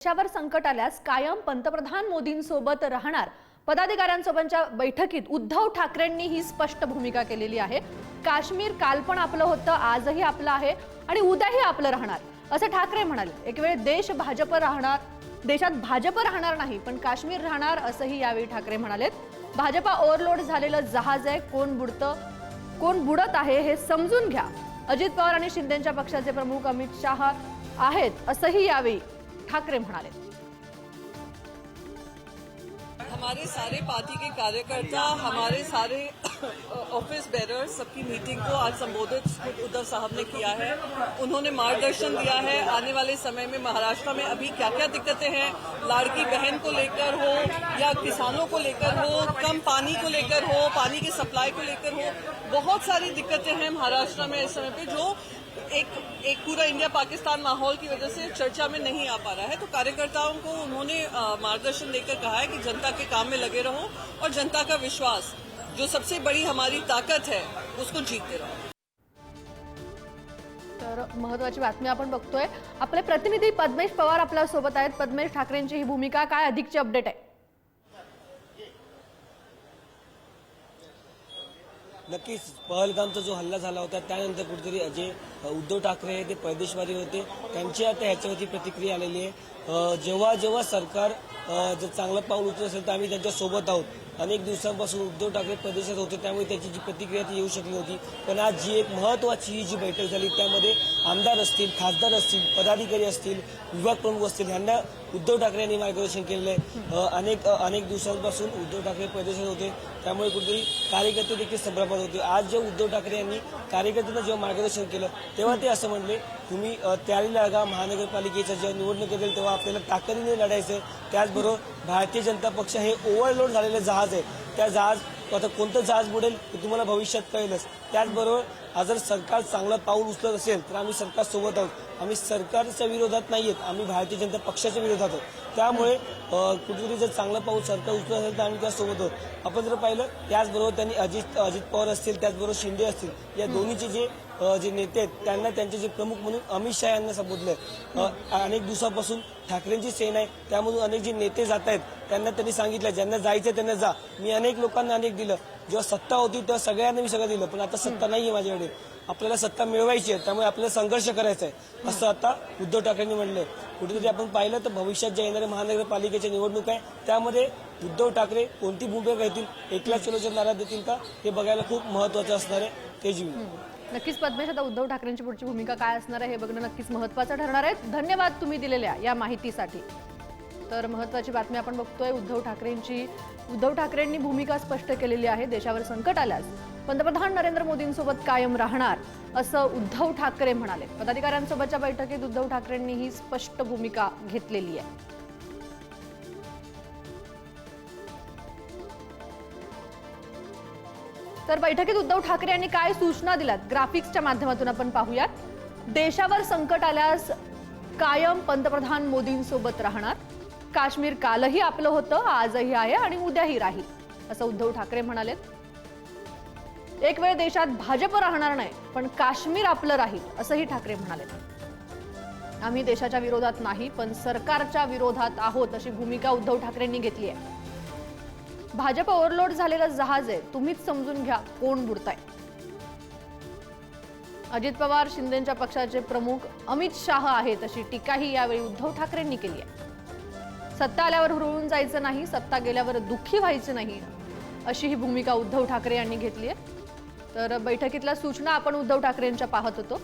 देशावर संकट आल्यास कायम पंतप्रधान मोदींसोबत राहणार पदाधिकाऱ्यांसोबतच्या बैठकीत उद्धव ठाकरेंनी ही स्पष्ट भूमिका केलेली आहे. काश्मीर काल पण आपलं होतं आजही आपलं आहे आणि उद्याही आपलं राहणार. असं ठाकरे म्हणाले. एक वेळ देश भाजप राहणार देशात भाजप राहणार नाही पण काश्मीर राहणार असंही यावेळी ठाकरे म्हणालेत भाजपा ओव्हरलोड झालेलं जहाज आहे कोण बुडतं कोण बुडत आहे हे समजून घ्या. अजित पवार आणि शिंदेच्या पक्षाचे प्रमुख अमित शहा आहेत असंही यावेळी ठाकरे म्हणाले हमारे सारे पार्टी के कार्यकर्ता, हमारे सारे ऑफ़िस बेरर्स सबकी मीटिंग को आज संबोधित उद्धव साहब ने किया है। उन्होंने मार्गदर्शन दिया है, आने वाले समय में महाराष्ट्र में अभी क्या क्या दिक्कतें हैं, लाड़की बहन को लेकर हो या किसानों को लेकर हो, कम पानी को लेकर हो, पानी की सप्लाई को लेकर हो, बहुत सारी दिक्कतें हैं महाराष्ट्र में इस समय पे जो एक एक पूरा इंडिया पाकिस्तान माहौल की वजह से चर्चा में नहीं आ पा रहा है। तो कार्यकर्ताओं को उन्होंने मार्गदर्शन देकर कहा है कि जनता के काम में लगे रहो और जनता का विश्वास जो सबसे बड़ी हमारी ताकत है उसको जीतते रहो। तर महत्वाची बातमी आपण बघतोय आपले प्रतिनिधी पद्मेश पवार आपल्यासोबत आहेत. पद्मेश ठाकरेंची ही भूमिका काय अधिकची अपडेट आहे? नक्कीच पहलगामचा जो हल्ला झाला होता त्यानंतर कुठेतरी जे उद्धव ठाकरे हे ते परदेशवादी होते. त्यांची आता ह्याच्यावरती प्रतिक्रिया आलेली आहे. जेव्हा जेव्हा सरकार जर चांगलं पाऊल उचलत असेल तर आम्ही त्यांच्यासोबत आहोत. अनेक दिवसांपासून उद्धव ठाकरे प्रदेशात होते त्यामुळे त्याची जी प्रतिक्रिया ती येऊ शकली नव्हती पण आज जी एक महत्वाची ही जी बैठक झाली त्यामध्ये आमदार असतील खासदार असतील पदाधिकारी असतील विभाग प्रमुख असतील यांना उद्धव ठाकरे यांनी मार्गदर्शन केलेलं आहे. अनेक अनेक दिवसांपासून उद्धव ठाकरे प्रदेशात होते त्यामुळे कुठेतरी कार्यकर्ते देखील संभ्रमात होते. आज जेव्हा उद्धव ठाकरे यांनी कार्यकर्त्यांना जेव्हा मार्गदर्शन केलं तेव्हा ते असं म्हणले तुम्ही अ, त्यारी महानगरपालिकेच्या जेव्हा निवडणूक येतील तेव्हा आपल्याला ताकदीने लढायचं त्याचबरोबर भारतीय जनता पक्ष हे ओव्हरलोड झालेलं जहाज आहे. त्या जहाज आता कोणतं जहाज बुडेल हे तुम्हाला भविष्यात कळेलच. त्याचबरोबर हा जर सरकार चांगलं पाऊल उचलत असेल तर आम्ही सरकार सोबत आहोत. आम्ही सरकारच्या विरोधात नाही आहेत आम्ही भारतीय जनता पक्षाच्या विरोधात आहोत. त्यामुळे कुठेतरी जर चांगलं पाऊल सरकार उचलत असेल तर आम्ही त्यासोबत आहोत. आपण जर पाहिलं त्याचबरोबर त्यांनी अजित अजित पवार असतील त्याचबरोबर शिंदे असतील या दोन्हीचे जे जे नेते आहेत त्यांना त्यांचे जे प्रमुख म्हणून अमित शहा यांना संबोधलंय. अनेक दिवसापासून ठाकरेंची सेना आहे त्यामधून अनेक जे नेते जात आहेत त्यांना त्यांनी सांगितलं ज्यांना जायचं त्यांना जा. मी अनेक लोकांना अनेक दिलं. जेव्हा सत्ता होती तेव्हा सगळ्यांना मी सगळं दिलं पण आता सत्ता आहे माझ्याकडे. आपल्याला सत्ता मिळवायची आहे त्यामुळे आपल्याला संघर्ष करायचा आहे. असं आता उद्धव ठाकरेंनी म्हणलंय. कुठेतरी आपण पाहिलं तर भविष्यात ज्या येणाऱ्या महानगरपालिकेच्या निवडणूक आहे त्यामध्ये उद्धव ठाकरे कोणती भूमिका घेतील एकला चलोच्या नारा देतील का हे बघायला खूप महत्वाचं असणार आहे. ते जीवन नक्कीच पद्मेश आता उद्धव ठाकरेंची पुढची भूमिका काय असणार आहे हे बघणं नक्कीच महत्वाचं ठरणार आहे. धन्यवाद तुम्ही दिलेल्या या माहितीसाठी. तर महत्वाची बातमी आपण बघतोय उद्धव ठाकरेंची उद्धव ठाकरेंनी भूमिका स्पष्ट केलेली आहे देशावर संकट आल्यास. पंतप्रधान नरेंद्र मोदींसोबत कायम राहणार असं उद्धव ठाकरे म्हणाले. पदाधिकाऱ्यांसोबतच्या बैठकीत उद्धव ठाकरेंनी ही स्पष्ट भूमिका घेतलेली आहे. तर बैठकीत उद्धव ठाकरे यांनी काय सूचना दिल्यात? ग्राफिक्सच्या माध्यमातून आपण पाहूयात. देशावर संकट आल्यास कायम पंतप्रधान मोदींसोबत राहणार. काश्मीर कालही आपलं होतं आजही आहे आणि उद्याही राहील असं उद्धव ठाकरे म्हणाले एक वेळ देशात भाजप राहणार नाही पण काश्मीर आपलं राहील असंही ठाकरे म्हणाले आम्ही देशाच्या विरोधात नाही पण सरकारच्या विरोधात आहोत अशी भूमिका उद्धव ठाकरेंनी घेतली आहे. भाजप ओव्हरलोड झालेलं जहाज आहे. तुम्हीच समजून घ्या कोण बुडताय. अजित पवार शिंदेच्या पक्षाचे प्रमुख अमित शाह आहेत अशी टीकाही यावेळी उद्धव ठाकरेंनी केली आहे. सत्ता आल्यावर हुरळून जायचं नाही सत्ता गेल्यावर दुःखी व्हायचं नाही अशी ही भूमिका उद्धव ठाकरे यांनी घेतली आहे. तर बैठकीतल्या सूचना आपण उद्धव ठाकरेंच्या पाहत होतो.